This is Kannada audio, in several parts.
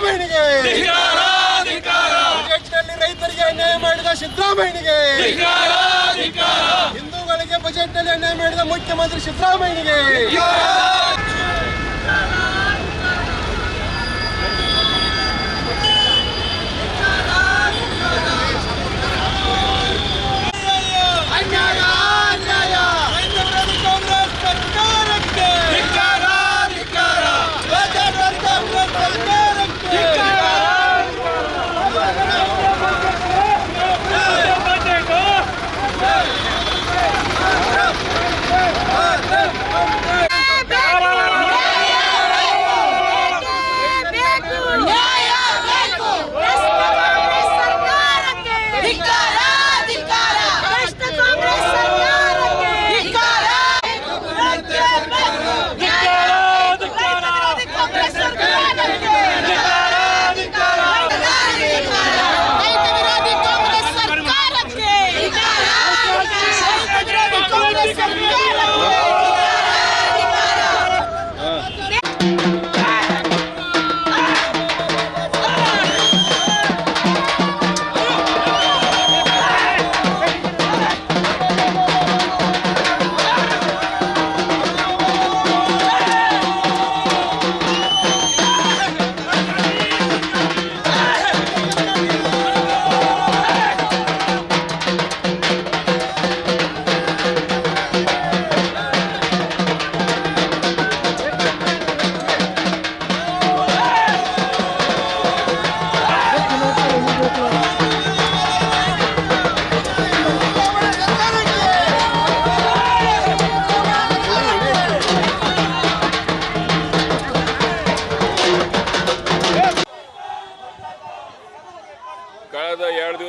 ಸಿದ್ದರಾಮಯ್ಯನಿಗೆ. ಬಜೆಟ್ನಲ್ಲಿ ರೈತರಿಗೆ ಅನ್ಯಾಯ ಮಾಡಿದ ಸಿದ್ದರಾಮಯ್ಯನಿಗೆ. ಹಿಂದೂಗಳಿಗೆ ಬಜೆಟ್ನಲ್ಲಿ ಅನ್ಯಾಯ ಮಾಡಿದ ಮುಖ್ಯಮಂತ್ರಿ ಸಿದ್ದರಾಮಯ್ಯನಿಗೆ.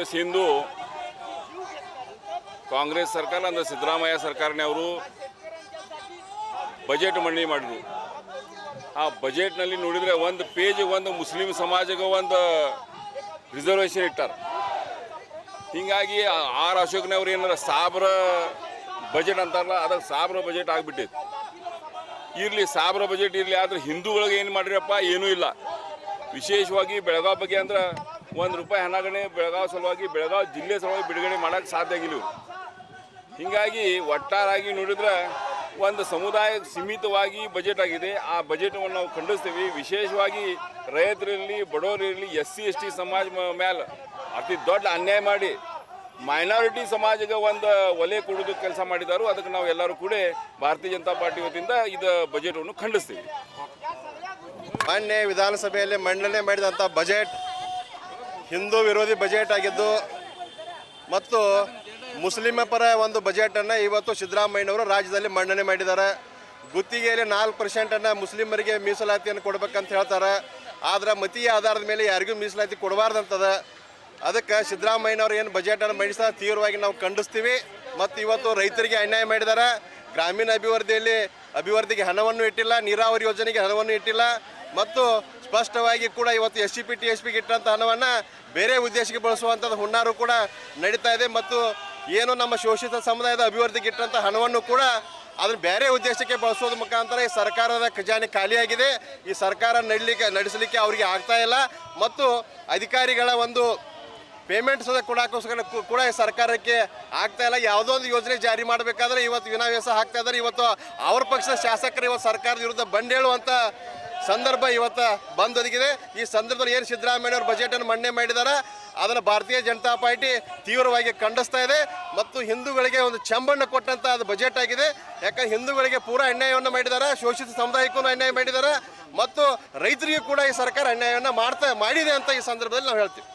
ಎರಡು ಹಿಂದೂ, ಕಾಂಗ್ರೆಸ್ ಸರ್ಕಾರ ಅಂದ್ರೆ ಸಿದ್ದರಾಮಯ್ಯ ಸರ್ಕಾರನೇ ಅವರು ಬಜೆಟ್ ಮಂಡನೆ ಮಾಡಿದ್ರು. ಆ ಬಜೆಟ್ನಲ್ಲಿ ನೋಡಿದರೆ ಒಂದು ಪೇಜ್ ಒಂದು ಮುಸ್ಲಿಂ ಸಮಾಜಕ್ಕೆ ಒಂದು ರಿಸರ್ವೇಷನ್ ಇಟ್ಟಾರ. ಹೀಗಾಗಿ ಆರ್ ಅಶೋಕ್ನವ್ರು ಏನಾರ ಸಾಬ್ರ ಬಜೆಟ್ ಅಂತಾರಲ್ಲ, ಅದಕ್ಕೆ ಸಾಬ್ರ ಬಜೆಟ್ ಆಗಿಬಿಟ್ಟೈತಿ ಇರಲಿ, ಸಾಬ್ರ ಬಜೆಟ್ ಇರಲಿ, ಆದ್ರೆ ಹಿಂದೂಗಳಿಗೆ ಏನು ಮಾಡಿರಪ್ಪ, ಏನೂ ಇಲ್ಲ. ವಿಶೇಷವಾಗಿ ಬೆಳಗಾವಿ ಬಗ್ಗೆ ಅಂದ್ರೆ ಒಂದು ರೂಪಾಯಿ ಹಣಗಣಿ ಬೆಳಗಾವಿ ಸಲುವಾಗಿ ಬೆಳಗಾವ್ ಜಿಲ್ಲೆ ಸಲುವಾಗಿ ಬಿಡುಗಡೆ ಮಾಡೋಕ್ಕೆ ಸಾಧ್ಯ ಆಗಿಲ್ಲ. ಹೀಗಾಗಿ ಒಟ್ಟಾರಾಗಿ ನೋಡಿದ್ರೆ ಒಂದು ಸಮುದಾಯ ಸೀಮಿತವಾಗಿ ಬಜೆಟ್ ಆಗಿದೆ. ಆ ಬಜೆಟನ್ನು ನಾವು ಖಂಡಿಸ್ತೀವಿ. ವಿಶೇಷವಾಗಿ ರೈತರಿರಲಿ ಬಡವರಿರಲಿ ಎಸ್ ಸಿ ಎಸ್ ಟಿ ಸಮಾಜ ಮೇಲೆ ಅತಿ ದೊಡ್ಡ ಅನ್ಯಾಯ ಮಾಡಿ ಮೈನಾರಿಟಿ ಸಮಾಜಕ್ಕೆ ಒಂದು ಒಲೆ ಕೊಡೋದು ಕೆಲಸ ಮಾಡಿದಾರು. ಅದಕ್ಕೆ ನಾವು ಎಲ್ಲರೂ ಕೂಡ ಭಾರತೀಯ ಜನತಾ ಪಾರ್ಟಿ ವತಿಯಿಂದ ಇದು ಬಜೆಟನ್ನು ಖಂಡಿಸ್ತೀವಿ. ಮೊನ್ನೆ ವಿಧಾನಸಭೆಯಲ್ಲಿ ಮಂಡನೆ ಮಾಡಿದಂಥ ಬಜೆಟ್ ಹಿಂದೂ ವಿರೋಧಿ ಬಜೆಟ್ ಆಗಿದ್ದು ಮತ್ತು ಮುಸ್ಲಿಮ ಪರ ಒಂದು ಬಜೆಟನ್ನು ಇವತ್ತು ಸಿದ್ದರಾಮಯ್ಯನವರು ರಾಜ್ಯದಲ್ಲಿ ಮಂಡನೆ ಮಾಡಿದ್ದಾರೆ. ಗುತ್ತಿಗೆಯಲ್ಲಿ ನಾಲ್ಕು ಪರ್ಸೆಂಟನ್ನು ಮುಸ್ಲಿಮರಿಗೆ ಮೀಸಲಾತಿಯನ್ನು ಕೊಡ್ಬೇಕಂತ ಹೇಳ್ತಾರೆ. ಆದ್ರೆ ಮತೀಯ ಆಧಾರದ ಮೇಲೆ ಯಾರಿಗೂ ಮೀಸಲಾತಿ ಕೊಡಬಾರ್ದಂತದ. ಅದಕ್ಕೆ ಸಿದ್ದರಾಮಯ್ಯನವ್ರು ಏನು ಬಜೆಟನ್ನು ಮಂಡಿಸ್ತಾರೆ ತೀವ್ರವಾಗಿ ನಾವು ಖಂಡಿಸ್ತೀವಿ. ಮತ್ತು ಇವತ್ತು ರೈತರಿಗೆ ಅನ್ಯಾಯ ಮಾಡಿದ್ದಾರೆ. ಗ್ರಾಮೀಣ ಅಭಿವೃದ್ಧಿಯಲ್ಲಿ ಅಭಿವೃದ್ಧಿಗೆ ಹಣವನ್ನು ಇಟ್ಟಿಲ್ಲ, ನೀರಾವರಿ ಯೋಜನೆಗೆ ಹಣವನ್ನು ಇಟ್ಟಿಲ್ಲ. ಮತ್ತು ಸ್ಪಷ್ಟವಾಗಿ ಕೂಡ ಇವತ್ತು S C P T S ಪಿಗೆ ಇಟ್ಟಂಥ ಹಣವನ್ನು ಬೇರೆ ಉದ್ದೇಶಕ್ಕೆ ಬಳಸುವಂಥದ್ದು ಹುನ್ನಾರು ಕೂಡ ನಡೀತಾ ಇದೆ ಮತ್ತು ಏನು ನಮ್ಮ ಶೋಷಿತ ಸಮುದಾಯದ ಅಭಿವೃದ್ಧಿಗೆ ಇಟ್ಟಂಥ ಹಣವನ್ನು ಕೂಡ ಅದನ್ನ ಬೇರೆ ಉದ್ದೇಶಕ್ಕೆ ಬಳಸೋದ್ರ ಮುಖಾಂತರ ಈ ಸರ್ಕಾರದ ಖಜಾನೆ ಖಾಲಿಯಾಗಿದೆ. ಈ ಸರ್ಕಾರ ನಡಲಿಕ್ಕೆ, ನಡೆಸಲಿಕ್ಕೆ ಅವರಿಗೆ ಆಗ್ತಾ ಇಲ್ಲ ಮತ್ತು ಅಧಿಕಾರಿಗಳ ಒಂದು ಪೇಮೆಂಟ್ ಸದ ಕೊಡೋಕ್ಕೋಸ್ಕರ ಕೂಡ ಈ ಸರ್ಕಾರಕ್ಕೆ ಆಗ್ತಾ ಇಲ್ಲ. ಯಾವುದೋ ಒಂದು ಯೋಜನೆ ಜಾರಿ ಮಾಡಬೇಕಾದ್ರೆ ಇವತ್ತು ವಿನಾವ್ಯಾಸ ಹಾಕ್ತಾ ಇದ್ದಾರೆ. ಇವತ್ತು ಅವ್ರ ಪಕ್ಷದ ಶಾಸಕರು ಇವತ್ತು ಸರ್ಕಾರದ ವಿರುದ್ಧ ಬಂಡೇಳುವಂಥ ಸಂದರ್ಭ ಇವತ್ತು ಬಂದೊದಗಿದೆ. ಈ ಸಂದರ್ಭದಲ್ಲಿ ಏನು ಸಿದ್ದರಾಮಯ್ಯವ್ರ ಬಜೆಟನ್ನು ಮಂಡನೆ ಮಾಡಿದ್ದಾರೆ ಅದನ್ನು ಭಾರತೀಯ ಜನತಾ ಪಾರ್ಟಿ ತೀವ್ರವಾಗಿ ಖಂಡಿಸ್ತಾ ಇದೆ. ಮತ್ತು ಹಿಂದೂಗಳಿಗೆ ಒಂದು ಚಂಬಣ್ಣ ಕೊಟ್ಟಂತ ಅದು ಬಜೆಟ್ ಆಗಿದೆ. ಯಾಕಂದ್ರೆ ಹಿಂದೂಗಳಿಗೆ ಪೂರಾ ಅನ್ಯಾಯವನ್ನು ಮಾಡಿದ್ದಾರೆ ಶೋಷಿತ ಸಮುದಾಯಕ್ಕೂ ಅನ್ಯಾಯ ಮಾಡಿದ್ದಾರೆ ಮತ್ತು ರೈತರಿಗೂ ಕೂಡ ಈ ಸರ್ಕಾರ ಅನ್ಯಾಯವನ್ನು ಮಾಡ್ತಾ ಮಾಡಿದೆ ಅಂತ ಈ ಸಂದರ್ಭದಲ್ಲಿ ನಾವು ಹೇಳ್ತೀವಿ.